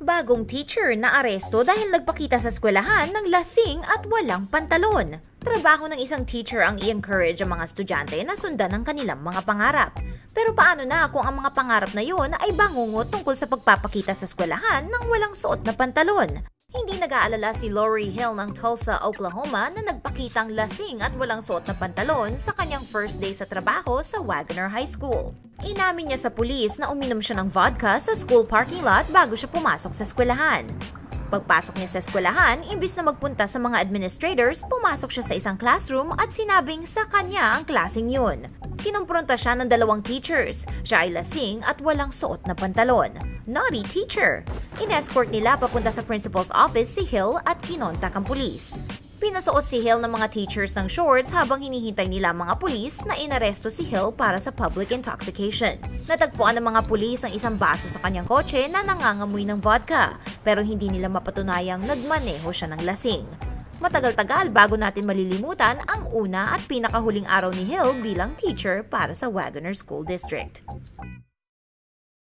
Bagong teacher na aresto dahil nagpakita sa eskwelahan ng lasing at walang pantalon. Trabaho ng isang teacher ang i-encourage ang mga estudyante na sundan ang kanilang mga pangarap. Pero paano na kung ang mga pangarap na yon ay bangungot tungkol sa pagpapakita sa eskwelahan ng walang suot na pantalon? Hindi nag-aalala si Lori Hill ng Tulsa, Oklahoma na nagpakitang lasing at walang suot na pantalon sa kanyang first day sa trabaho sa Wagner High School. Inamin niya sa pulis na uminom siya ng vodka sa school parking lot bago siya pumasok sa eskwelahan. Pagpasok niya sa eskwelahan, imbis na magpunta sa mga administrators, pumasok siya sa isang classroom at sinabing sa kanya ang klaseng yun. Kinumpronta siya ng dalawang teachers. Siya ay lasing at walang suot na pantalon. Naughty teacher! In-escort nila papunta sa principal's office si Hill at kinontak ang pulis. Pinasuot si Hill ng mga teachers ng shorts habang hinihintay nila mga pulis na inaresto si Hill para sa public intoxication. Natagpuan ng mga pulis ang isang baso sa kanyang kotse na nangangamoy ng vodka, pero hindi nila mapatunayang nagmaneho siya ng lasing. Matagal-tagal bago natin malilimutan ang una at pinakahuling araw ni Hill bilang teacher para sa Wagoner School District.